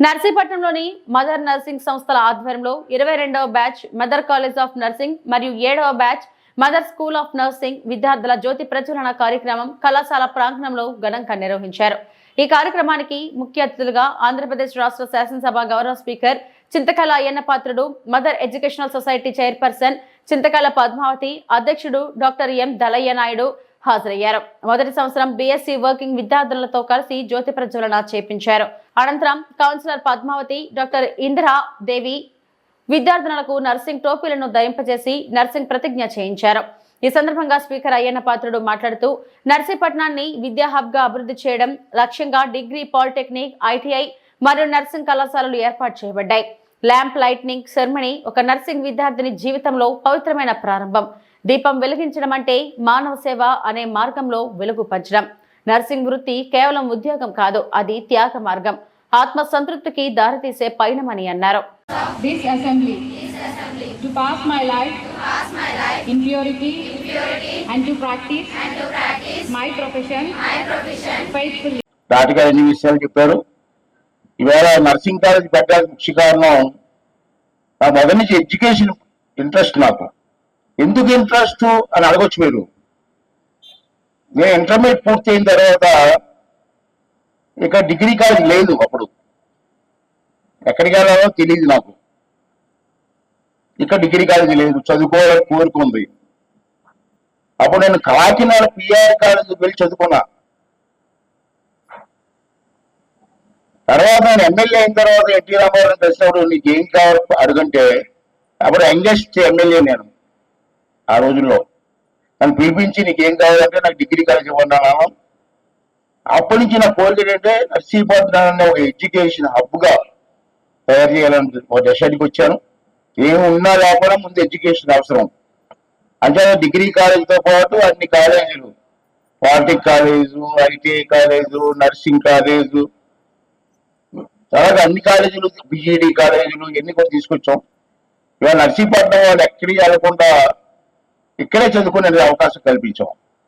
నర్సీపట్నంలోని mother nursing సంస్థల ఆధ్వర్యంలో ఇరవై రెండవ batch mother college of nursing మరియు ఏడవ batch mother school of nursing విద్యార్థుల జ్యోతి ప్రచురణ కార్యక్రమం కళాశాల ప్రాంగణంలో ఘనంగా నిర్వహించారు. ఈ కార్యక్రమానికి ముఖ్య అతిథులుగా ఆంధ్రప్రదేశ్ రాష్ట్ర శాసనసభ గౌరవ speaker Chintakala Ayyanna Patrudu mother educational society chairperson Chintakala Padmavathi అధ్యక్షుడు డాక్టర్ ఎం దలయ్య నాయుడు హాజరయ్యారు. మొదటి సంవత్సరం బీఎస్సీ వర్కింగ్ విద్యార్థులతో కలిసి జ్యోతి ప్రజ్వలన చేపించారు. అనంతరం కౌన్సిలర్ పద్మావతి డాక్టర్ ఇందిరా దేవి విద్యార్థినులకు నర్సింగ్ టోపీలను దయింపజేసి నర్సింగ్ ప్రతిజ్ఞ చేయించారు. ఈ సందర్భంగా స్పీకర్ అయ్యన్న పాత్రుడు మాట్లాడుతూ నర్సీపట్నాన్ని విద్యా హబ్గా అభివృద్ధి చేయడం లక్ష్యంగా డిగ్రీ పాలిటెక్నిక్ ఐటీఐ మరియు నర్సింగ్ కళాశాలలు ఏర్పాటు చేయబడ్డాయి. ల్యాంప్ లైట్నింగ్ సెర్మనీ ఒక నర్సింగ్ విద్యార్థిని జీవితంలో పవిత్రమైన ప్రారంభం. దీపం వెలిగించడం అంటే మానవ సేవ అనే మార్గంలో వెలుగు పంచడం. నర్సింగ్ వృత్తి కేవలం ఉద్యోగం కాదు అది త్యాగ మార్గం. ఆత్మ సంతృప్తికి దారితీసే పయనమని అన్నారు. This assembly, to pass my life, in purity, and to practice, my profession, faithfully. ధాటిగా ఎన్ని విషయాలు చెప్పారు? ఈవేళ నర్సింగ్ కాలేజ్ పెట్టడానికి ముఖ్య కారణం నా మొదటి నుంచి ఎడ్యుకేషన్ ఇంట్రెస్ట్ నాకు. ఎందుకు ఇంట్రెస్ట్ అని అడగొచ్చు మీరు? నేను ఇంటర్మీడియట్ పూర్తి అయిన తర్వాత ఇక డిగ్రీ కాలేజ్ లేదు అప్పుడు. ఎక్కడికి వెళ్ళాలో తెలియదు నాకు. ఇక్కడ డిగ్రీ కాలేజ్ లేదు చదువుకోవాలని కోరుకుంది అప్పుడు నేను కాకినాడ పిఆర్ కాలేజ్ వెళ్ళి చదువుకున్నా. తర్వాత నేను ఎమ్మెల్యే అయిన తర్వాత ఎన్టీ రామారావు కలిసినప్పుడు నీకు ఏం కావాలి అడుగంటే అప్పుడు యంగెస్ట్ ఎమ్మెల్యే నేను ఆ రోజుల్లో. నన్ను పిలిపించి నీకేం కావాలంటే నాకు డిగ్రీ కాలేజ్ ఇవ్వండి అన్నాను అప్పటి నుంచి నా కోరిక ఏంటంటే నర్సీపట్నం ఒక ఎడ్యుకేషన్ హబ్గా తయారు చేయాలని ఒక దశానికి వచ్చాను. ఏమి ఉన్నా లేకపోయినా ముందు ఎడ్యుకేషన్ అవసరం. అంటే డిగ్రీ కాలేజీతో పాటు అన్ని కాలేజీలు polytech college ITI college nursing college తర్వాత అన్ని కాలేజీలు బిఈడి కాలేజీలు ఇవన్నీ కూడా తీసుకొచ్చాం. ఇవాళ నర్సీపట్నం వాళ్ళు ఎక్కడికి వెళ్ళకుండా ఇక్కడే చదువుకునే అవకాశం కల్పించాం.